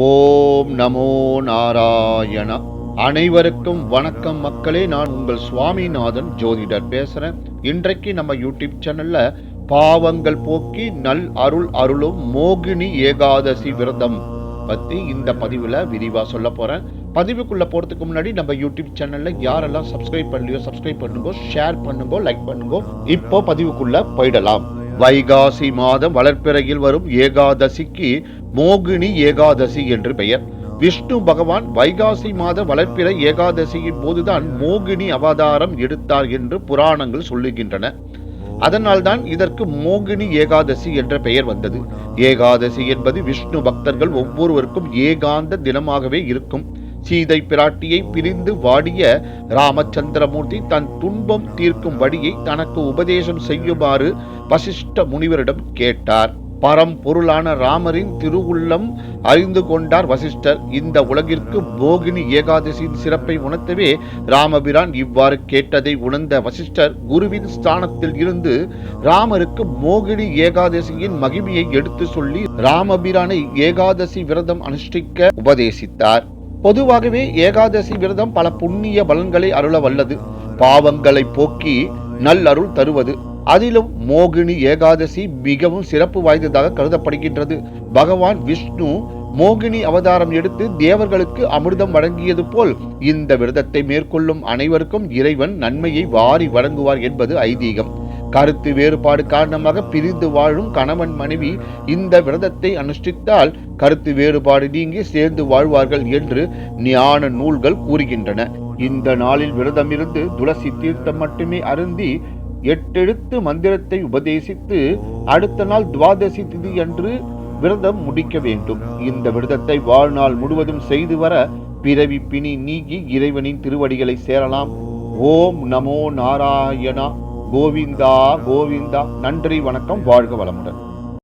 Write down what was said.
ஓம் நமோ நாராயணா. அனைவருக்கும் வணக்கம் மக்களே நான் உங்கள் சுவாமிநாதன் ஜோதிடர் பேசுறேன். இன்றைக்கு நம்ம யூடியூப் சேனல்ல பாவங்கள் போக்கி நல் அருள் அருளும் மோகினி ஏகாதசி விரதம் பத்தி இந்த பதிவுல விரிவா சொல்ல போறேன். பதிவுக்குள்ள போறதுக்கு முன்னாடி நம்ம யூடியூப் சேனல்ல யாரெல்லாம் சப்ஸ்கிரைப் பண்ணலையோ சப்ஸ்கிரைப் பண்ணுங்க ஷேர் பண்ணுங்க லைக் பண்ணுங்க இப்போ பதிவுக்குள்ள போயிடலாம். வைகாசி மாதம் வளர்ப்பிறையில் வரும் ஏகாதசிக்கு மோகினி ஏகாதசி என்று பெயர். விஷ்ணு பகவான் வைகாசி மாத வளர்ப்பிறை ஏகாதசியின் போதுதான் மோகினி அவதாரம் எடுத்தார் என்று புராணங்கள் சொல்லுகின்றன. அதனால்தான் இதற்கு மோகினி ஏகாதசி என்ற பெயர் வந்தது. ஏகாதசி என்பது விஷ்ணு பக்தர்கள் ஒவ்வொருவருக்கும் ஏகாந்த தினமாகவே இருக்கும். சீதை பிராட்டியை பிரிந்து வாடிய ராமச்சந்திரமூர்த்தி தன் துன்பம் தீர்க்கும் வழியை தனக்கு உபதேசம் செய்யுமாறு வசிஷ்ட முனிவரிடம் கேட்டார். பரம்பொருளான ராமரின் திருவுள்ளம் அறிந்து கொண்டார் வசிஷ்டர். இந்த உலகிற்கு போகினி ஏகாதசியின் சிறப்பை உணர்த்தவே ராமபிரான் இவ்வாறு கேட்டதை உணர்ந்த வசிஷ்டர் குருவின் ஸ்தானத்தில் இருந்து ராமருக்கு மோகினி ஏகாதசியின் மகிமையை எடுத்து சொல்லி ராமபிரானை ஏகாதசி விரதம் அனுஷ்டிக்க உபதேசித்தார். பொதுவாகவே ஏகாதசி விரதம் பல புண்ணிய பலன்களை அருள வல்லது. பாவங்களை போக்கி நல்லருள் தருவது. அதிலும் மோகினி ஏகாதசி மிகவும் சிறப்பு வாய்ந்ததாக கருதப்படுகின்றது. பகவான் விஷ்ணு மோகினி அவதாரம் எடுத்து தேவர்களுக்கு அமிர்தம் வழங்கியது போல் இந்த விரதத்தை மேற்கொள்ளும் அனைவருக்கும் இறைவன் நன்மையை வாரி வழங்குவார் என்பது ஐதீகம். கருத்து வேறுபாடு காரணமாக பிரிந்து வாழும் கணவன் மனைவி இந்த விரதத்தை அனுஷ்டித்தால் கருத்து வேறுபாடு நீங்கி சேர்ந்து வாழ்வார்கள் என்று ஞான நூல்கள் கூறுகின்றன. இந்த நாளில் விரதமிருந்து துளசி தீர்த்தம் மட்டுமே அருந்தி எட்டெழுத்து மந்திரத்தை உபதேசித்து அடுத்த நாள் துவாதசி திதி அன்று விரதம் முடிக்க வேண்டும். இந்த விரதத்தை வாழ்நாள் முழுவதும் செய்து வர பிறவி பிணி நீங்கி இறைவனின் திருவடிகளை சேரலாம். ஓம் நமோ நாராயணா. கோவிந்தா கோவிந்தா. நன்றி வணக்கம். வாழ்க வளமுடன்.